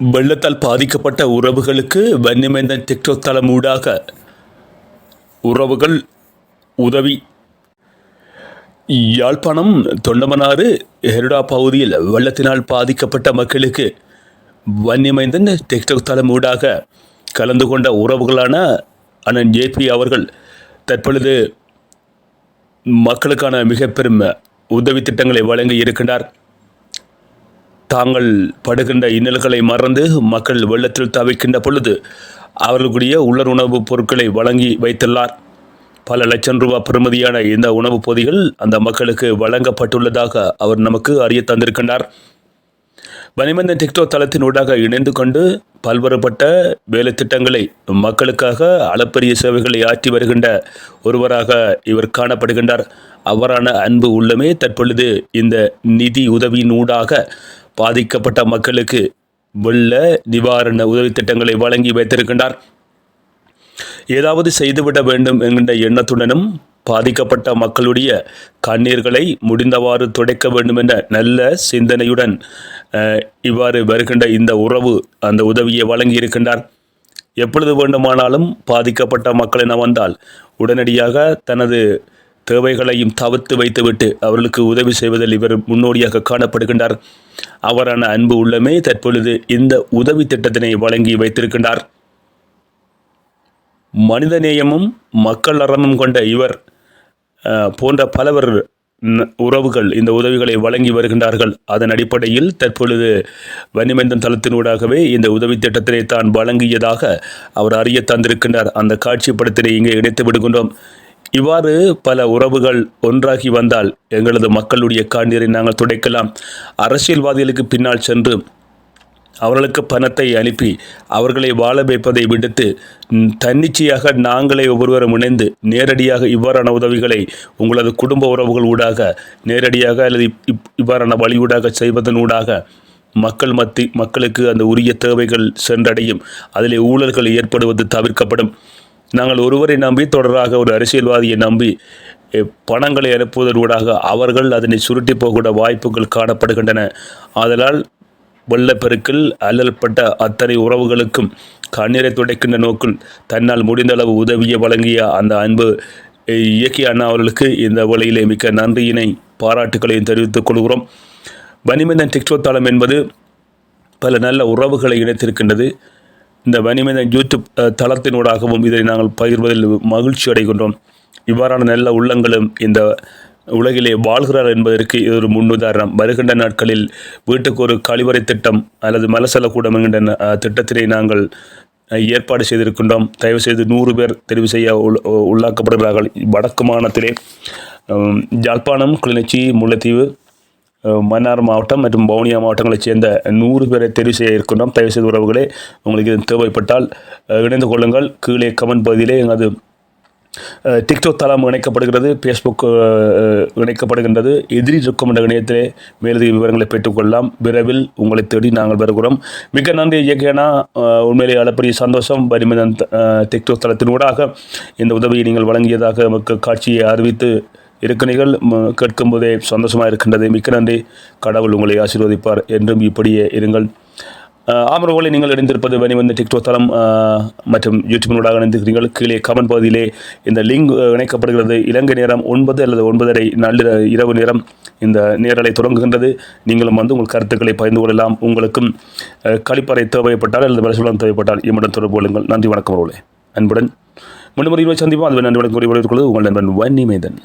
வெள்ளத்தால் பாதிக்கப்பட்ட உறவுகளுக்கு வன்னிமேந்தன் டிக்டாக் தளம் ஊடாக உறவுகள் உதவி. யாழ்ப்பாணம் தொண்டமனாறு ஹெருடா பகுதியில் வெள்ளத்தினால் பாதிக்கப்பட்ட மக்களுக்கு வன்னிமைந்தன் டிக்டாக் தளம் ஊடாக கலந்து கொண்ட உறவுகளான அண்ணன் ஜேபி அவர்கள் தற்பொழுது மக்களுக்கான மிக பெரும் உதவி திட்டங்களை வழங்கி இருக்கின்றார். தாங்கள் படுகின்ற இன்னல்களை மறந்து மக்கள் வெள்ளத்தில் தவிக்கின்ற பொழுது அவர்களுடைய உலர் உணவுப் பொருட்களை வழங்கி வைத்துள்ளார். பல லட்சம் ரூபாய் பெறுமதியான இந்த உணவுப் பொதிகள் அந்த மக்களுக்கு வழங்கப்பட்டுள்ளதாக அவர் நமக்கு அறிய தந்திருக்கின்றார். வனிமந்தன் தளத்தின் தளத்தினூடாக இணைந்து கொண்டு பல்வேறுபட்ட வேலை திட்டங்களை மக்களுக்காக அளப்பரிய சேவைகளை ஆற்றி வருகின்ற ஒருவராக இவர் காணப்படுகின்றார். அவரான அன்பு உள்ளமே தற்பொழுது இந்த நிதி உதவியினூடாக பாதிக்கப்பட்ட மக்களுக்கு வெள்ள நிவாரண உதவி திட்டங்களை வழங்கி வைத்திருக்கின்றார். ஏதாவது செய்துவிட வேண்டும் என்கின்ற எண்ணத்துடனும் பாதிக்கப்பட்ட மக்களுடைய கண்ணீர்களை முடிந்தவாறு துடைக்க வேண்டும் என்ற நல்ல சிந்தனையுடன் இவ்வாறு வருகின்ற இந்த உறவு அந்த உதவியை வழங்கி இருக்கின்றார் எப்பொழுது வேண்டுமானாலும் பாதிக்கப்பட்ட மக்கள் என வந்தால் உடனடியாக தனது தேவைகளையும் தவிர்த்து வைத்துவிட்டு அவர்களுக்கு உதவி செய்வதில் இவர் முன்னோடியாக காணப்படுகின்றார். அவரான அன்பு உள்ளமே தற்பொழுது இந்த உதவி திட்டத்தினை வழங்கி வைத்திருக்கின்றார். மனிதநேயமும் மக்கள் அறமும் கொண்ட இவர் போன்ற பலவர் உறவுகள் இந்த உதவிகளை வழங்கி வருகின்றார்கள். அதன் அடிப்படையில் தற்பொழுது வன்னிமந்தன் தளத்தினூடாகவே இந்த உதவி திட்டத்தினை தான் வழங்கியதாக அவர் அறிய தந்திருக்கின்றார். அந்த காட்சி படத்தினை இங்கே இணைத்து விடுகின்றோம். இவ்வாறு பல உறவுகள் ஒன்றாகி வந்தால் எங்களது மக்களுடைய காண்ணீரை நாங்கள் துடைக்கலாம். அரசியல்வாதிகளுக்கு பின்னால் சென்று அவர்களுக்கு பணத்தை அனுப்பி அவர்களை வாழ வைப்பதை விடுத்து தன்னிச்சையாக நாங்களே ஒவ்வொருவரும் இணைந்து நேரடியாக இவ்வாறான உதவிகளை உங்களது குடும்ப உறவுகள் ஊடாக நேரடியாக அல்லது இப்- இவ்வாறான வழியூடாக செய்வதனூடாக மக்கள் மத்தி மக்களுக்கு அந்த உரிய தேவைகள் சென்றடையும். அதிலே ஊழல்கள் ஏற்படுவது தவிர்க்கப்படும். நாங்கள் ஒருவரை நம்பி தொடராக ஒரு அரசியல்வாதியை நம்பி பணங்களை அனுப்புவதற்கூடாக அவர்கள் அதனை சுருட்டி போகக்கூட வாய்ப்புகள் காணப்படுகின்றன. ஆதலால் வெள்ளப்பெருக்கில் அல்லல்பட்ட அத்தனை உறவுகளுக்கும் கண்ணீரை துடைக்கின்ற நோக்கில் தன்னால் முடிந்தளவு உதவியை வழங்கிய அந்த அன்பு இயக்கிய அண்ணா அவர்களுக்கு இந்த வேளையிலே மிக்க நன்றியினை பாராட்டுக்களையும் தெரிவித்துக் கொள்கிறோம். வனிமந்தன் டிக்டோக் தளம் என்பது பல நல்ல உறவுகளை இணைத்திருக்கின்றது. இந்த வனிமந்தன் யூடியூப் தளத்தினூடாகவும் இதை நாங்கள் பகிர்வதில் மகிழ்ச்சி அடைகின்றோம். இவ்வாறான நல்ல உள்ளங்களும் இந்த உலகிலே வாழ்கிறார் என்பதற்கு இது ஒரு முன்னுதாரணம். வருகின்ற நாட்களில் வீட்டுக்கு ஒரு கழிவறை திட்டம் அல்லது மலசலக்கூடம் என்கின்ற அஹ், திட்டத்தினை நாங்கள் ஏற்பாடு செய்திருக்கின்றோம். தயவு செய்து நூறு பேர் தெரிவு செய்ய உள்ளாக்கப்படுகிறார்கள். வடக்கு மாநிலத்திலே அஹ், யாழ்ப்பாணம் கிளிநொச்சி முல்லைத்தீவு மன்னார் மாவட்டம் மற்றும் வவுனியா மாவட்டங்களைச் சேர்ந்த நூறு பேரை தெரிவு செய்ய இருக்கின்றோம். தயவு செய்து உறவுகளே உங்களுக்கு இது தேவைப்பட்டால் இணைந்து கொள்ளுங்கள். கீழே கமெண்ட் பகுதியிலே எங்களது டிக்டாக் தளம் இணைக்கப்படுகிறது ஃபேஸ்புக் இணைக்கப்படுகின்றது. எதிரி இருக்கும் என்ற இணையத்திலே மேலதிக விவரங்களை பெற்றுக்கொள்ளலாம். விரைவில் உங்களை தேடி நாங்கள் வருகிறோம். மிக நன்றி இயக்கியனா உண்மையிலே அளப்பரிய சந்தோஷம். வரிமதன் டிக்டாக் தளத்தினூடாக இந்த உதவியை நீங்கள் வழங்கியதாக நமக்கு காட்சியை அறிவித்து இருக்கிறீர்கள் கேட்கும்போதே சந்தோஷமாக இருக்கின்றது. மிக்க நன்றி. கடவுள் உங்களை ஆசீர்வதிப்பார் என்றும் இப்படியே இருங்கள். ஆமரவுகளை நீங்கள் இணைந்திருப்பது வனிவந்த டிக்டோ தளம் மற்றும் யூடியூபினூடாக இணைந்திருக்கிறீர்கள். கீழே கமெண்ட் பகுதியிலே இந்த லிங்க் இணைக்கப்படுகிறது. இலங்கை நேரம் ஒன்பது அல்லது ஒன்பதரை நள்ளிர இரவு நேரம் இந்த நேரலை தொடங்குகின்றது. நீங்களும் வந்து உங்கள் கருத்துக்களை பகிர்ந்து கொள்ளலாம். உங்களுக்கும் கழிப்பறை தேவைப்பட்டால் அல்லது பரிசுலம் தேவைப்பட்டால் இம்முடன் தொடர்பு கொள்ளுங்கள். நன்றி வணக்கம் அவர்களே அன்புடன். முன்னுமுறை சந்திப்போம். அது நன்றி வணக்கம் கூறி உங்கள் நண்பன் வன்னிமேதன்.